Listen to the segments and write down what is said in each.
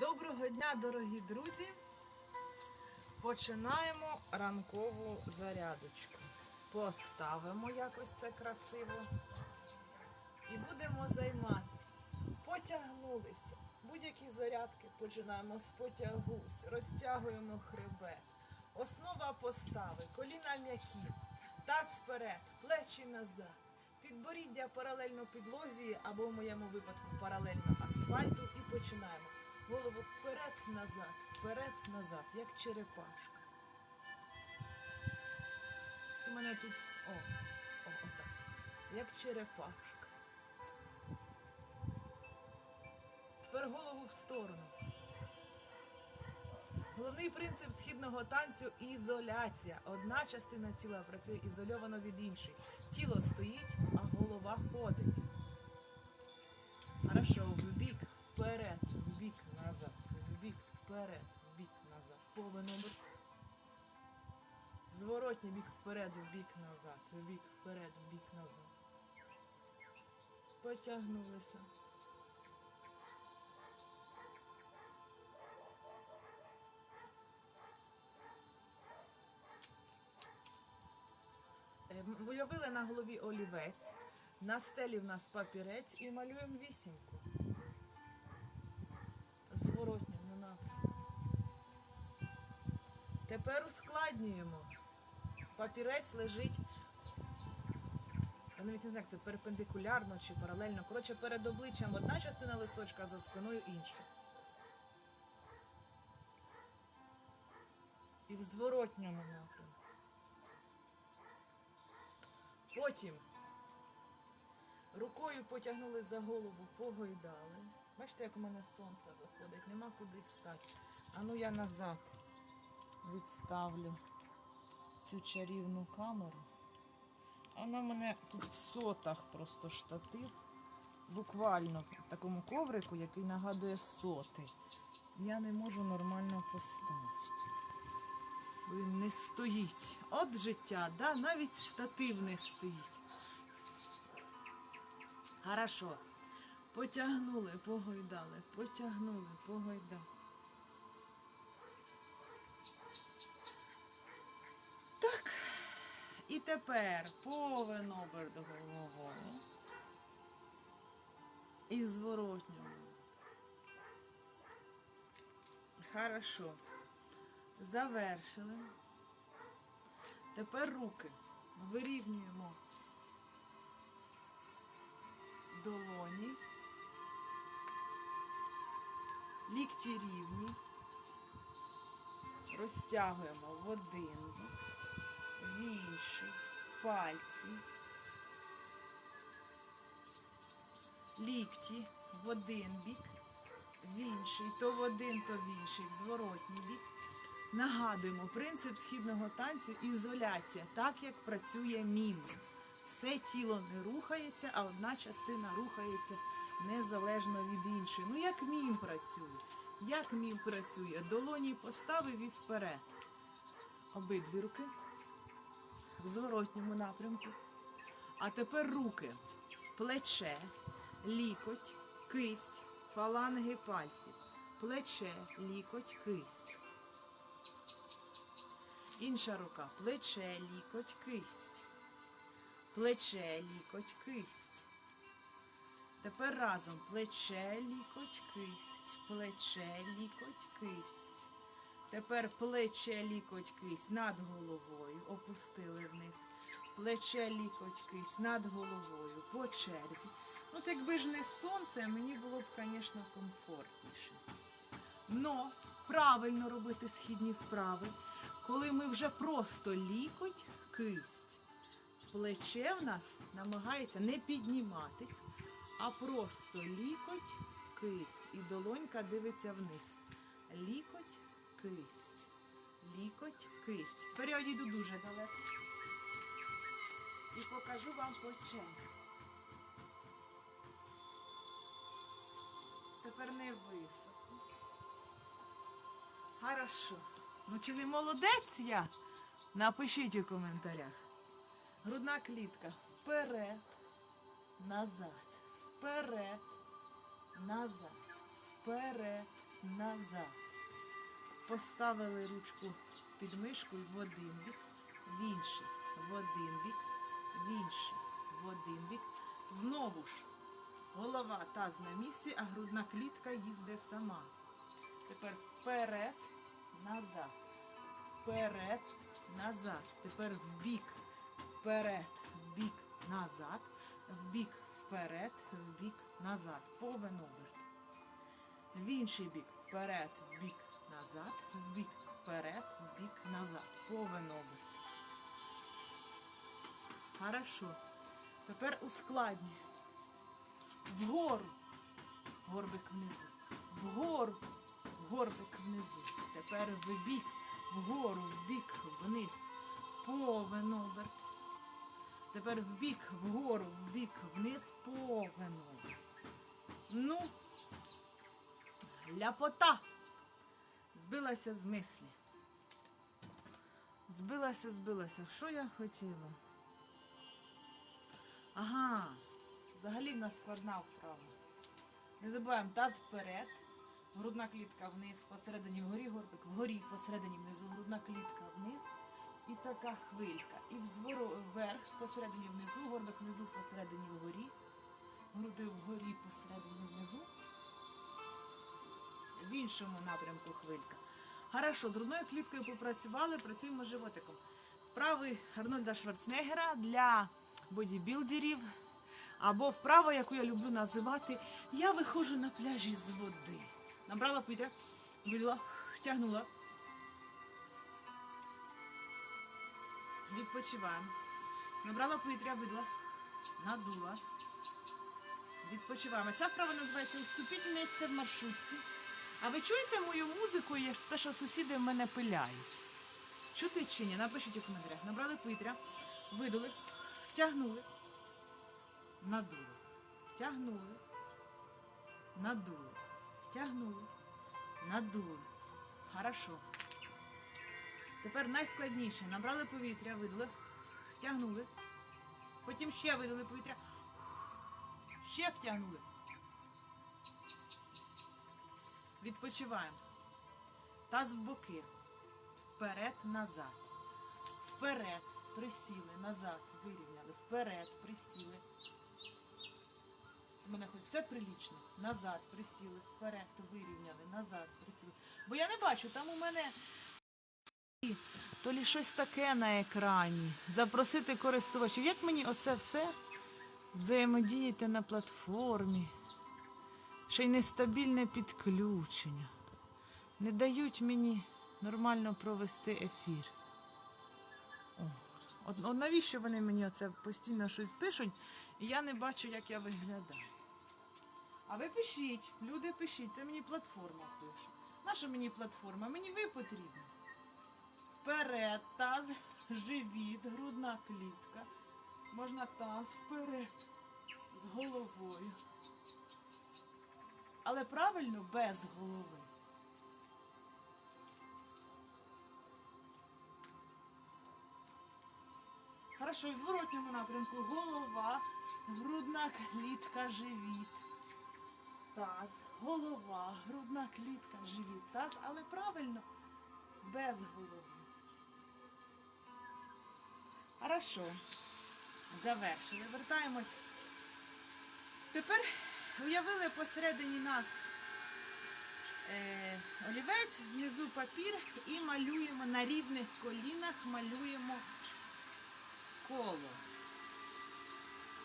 Доброго дня, дорогі друзі! Починаємо ранкову зарядочку. Поставимо якось це красиво. І будемо займатися. Потягнулися. Будь-які зарядки починаємо з потягусь, розтягуємо хребет. Основа постави, коліна м'які, таз вперед, плечі назад. Підборіддя паралельно підлозі або в моєму випадку паралельно асфальту і починаємо. Голову вперед, назад, вперед, назад, як черепашка. У мене тут. О, о, отак. Як черепашка. Тепер голову в сторону. Головний принцип східного танцю ізоляція. Одна частина тіла працює ізольовано від іншої. Тіло стоїть, а голова ходить. Хорошо, в бік, вперед, вперед, бік, назад. Повний номер. Зворотній бік вперед, в бік, назад, в бік, вперед, в бік, назад. Потягнулися. Е, Уявили на голові олівець, на стелі в нас папірець і малюємо вісімку. В Тепер ускладнюємо. Папірець лежить. Я навіть не знаю, як це перпендикулярно чи паралельно. Коротше, перед обличчям одна частина листочка, а за спиною інша. І в зворотньому напрямку. Потім рукою потягнули за голову, погойдали. Бачите, як у мене сонце виходить, нема куди стати. А ну я назад відставлю цю чарівну камеру. Вона в мене тут в сотах просто штатив. Буквально в такому коврику, який нагадує соти. Я не можу нормально поставити. Він не стоїть. От життя, да? навіть штатив не стоїть. Хорошо. Потягнули, погойдали, потягнули, погойдали. Тепер повен оберт головою. І в зворотньому. Хорошо. Завершили. Тепер руки вирівнюємо долоні. Лікті рівні. Розтягуємо в один інший, пальці. Лікті в один бік, в інший, то в один, то в інший, в зворотній бік. Нагадуємо принцип східного танцю ізоляція, так як працює мім. Все тіло не рухається, а одна частина рухається незалежно від іншої. Ну як мім працює? Як мім працює? Долоні поставив і вперед. Обидві руки в зворотньому напрямку. А тепер руки, плече, лікоть, кисть, фаланги пальців. Плече, лікоть, кисть. Інша рука. Плече, лікоть, кисть. Плече, лікоть, кисть. Тепер разом плече, лікоть, кисть. Плече, лікоть, кисть. Тепер плече, лікоть, кисть над головою. Опустили вниз. Плече, лікоть, кисть над головою. По черзі. Ну, так якби ж не сонце, мені було б, звісно, комфортніше. Но правильно робити східні вправи, коли ми вже просто лікоть, кисть. Плече в нас намагається не підніматись, а просто лікоть, кисть. І долонька дивиться вниз. Лікоть, кисть. Лікоть, кисть. Тепер я одійду дуже далеко. І покажу вам по черзі. Тепер не високо. Хорошо. Ну чи не молодець я? Напишіть у коментарях. Грудна клітка. Вперед, назад. Вперед, назад. Вперед, назад. Поставили ручку під мишкою в один бік, в інший, в один бік, в інший, в один бік. Знову ж голова таз на місці, а грудна клітка їздить сама. Тепер вперед, назад. Вперед, назад. Тепер в бік, вперед, в бік, назад. В бік, вперед, в бік, назад. Повен оберт. В інший бік, вперед, в бік, назад. В бік, вперед, в бік, назад. Повен оберт. Хорошо. Тепер ускладнюй. Вгору. Горбик внизу. Вгору. Горбик внизу. Тепер в бік. Вгору, в бік, вниз. Повен оберт. Тепер в бік, вгору, в бік, вниз, повен оберт. Ну, ляпота. Збилася з мислі. Збилася, збилася. Що я хотіла? Ага, взагалі в нас складна вправа. Не забуваємо таз вперед, грудна клітка вниз, посередині вгорі горбик, вгорі, посередині внизу, грудна клітка вниз. І така хвилька. І взвору вверх, посередині внизу, горбик внизу, посередині вгорі, груди вгорі, посередині внизу. В іншому напрямку хвилька. Хорошо, з грудною кліткою попрацювали, працюємо з животиком. Вправи Арнольда Шварценеггера для бодібілдерів. Або вправа, яку я люблю називати Я виходжу на пляжі з води. Набрала повітря, видала, втягнула. Відпочиваємо. Набрала повітря, видала, надула. Відпочиваємо. Ця вправа називається Уступіть місце в маршрутці. А ви чуєте мою музику і те, що сусіди в мене пиляють? Чути чи ні? Напишіть у коментарях. Набрали повітря, видули, втягнули, надули, втягнули, надули, втягнули, надули. Хорошо. Тепер найскладніше. Набрали повітря, видули, втягнули. Потім ще видали повітря. Ще втягнули. Відпочиваємо. Таз в боки. Вперед, назад. Вперед. Присіли, назад, вирівняли. Вперед, присіли. У мене хоч все прилічно. Назад присіли, вперед, вирівняли, назад присіли. Бо я не бачу, там у мене то лі щось таке на екрані. Запросити користувачів. Як мені оце все взаємодіяти на платформі? Ще й нестабільне підключення. Не дають мені нормально провести ефір. О, от, от навіщо вони мені оце постійно щось пишуть, і я не бачу, як я виглядаю. А ви пишіть, люди пишіть, це мені платформа пише. Наша мені платформа? Мені ви потрібні. Вперед, таз, живіт, грудна клітка. Можна таз вперед з головою. Але правильно без голови. Хорошо, і зворотньому напрямку голова, грудна клітка, живіт. Таз, голова, грудна клітка, живіт, таз, але правильно без голови. Хорошо. Завершили. Вертаємось. Тепер уявили посередині нас е, олівець, внизу папір і малюємо на рівних колінах, малюємо коло.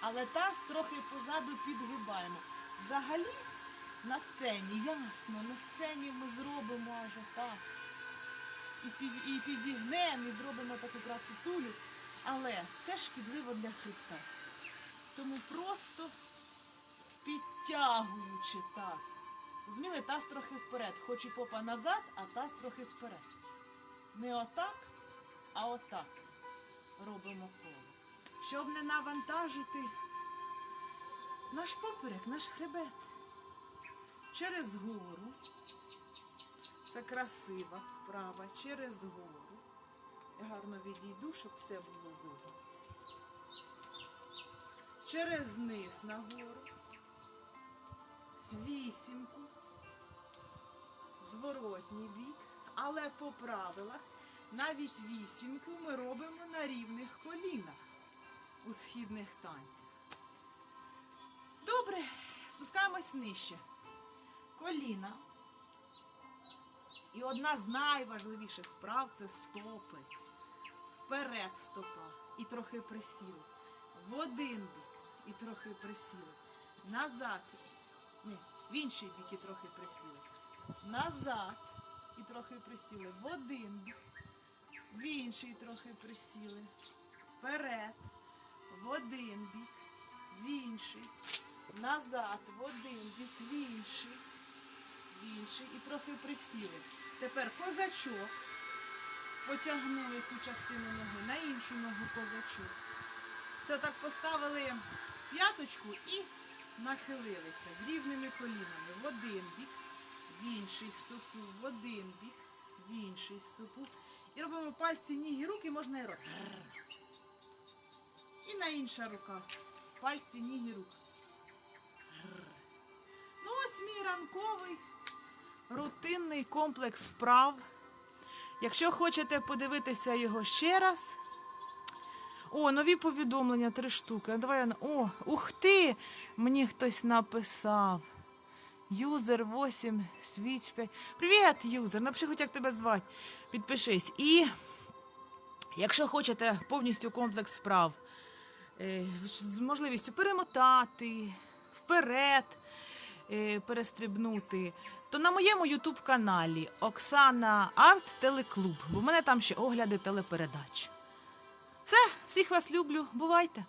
Але таз трохи позаду підгибаємо. Взагалі на сцені, ясно, на сцені ми зробимо аж так. І, під, і підігнемо, і зробимо таку красотулю. Але це шкідливо для хребта. Тому просто підтягуючи таз. Розуміли, таз трохи вперед. Хоч і попа назад, а таз трохи вперед. Не отак, а отак робимо коло. Щоб не навантажити наш поперек, наш хребет. Через гору. Це красива вправа. Через гору. Я гарно відійду, щоб все було видно. Через низ нагору. Вісімку. зворотній бік, але по правилах навіть вісімку ми робимо на рівних колінах у східних танцях. Добре, спускаємось нижче. Коліна. І одна з найважливіших вправ це стопи. Вперед стопа. І трохи присіли. В один бік і трохи присіли. Назад. Ні, в інший бік і трохи присіли. Назад і трохи присіли. В один бік. В інший трохи присіли. Вперед. В один бік. В інший. Назад. В один бік. В інший. В інший. І трохи присіли. Тепер козачок. Потягнули цю частину ноги на іншу ногу козачок. Це так поставили п'яточку і нахилилися з рівними колінами в один бік, в інший стопу, в один бік, в інший стопу. І робимо пальці, ніги, руки можна і руки. І на інша рука. Пальці, ніги, руки. Ну ось мій ранковий рутинний комплекс вправ. Якщо хочете подивитися його ще раз. О, нові повідомлення, три штуки. Давай я... О, ух ти! Мені хтось написав. Юзер 8, свіч 5. Привіт, юзер! Напиши хоч як тебе звати. Підпишись. І якщо хочете повністю комплекс справ е, з, з можливістю перемотати, вперед е, перестрибнути, то на моєму ютуб каналі Оксана Арт Телеклуб, бо в мене там ще огляди телепередач. Все, всіх вас люблю. Бувайте!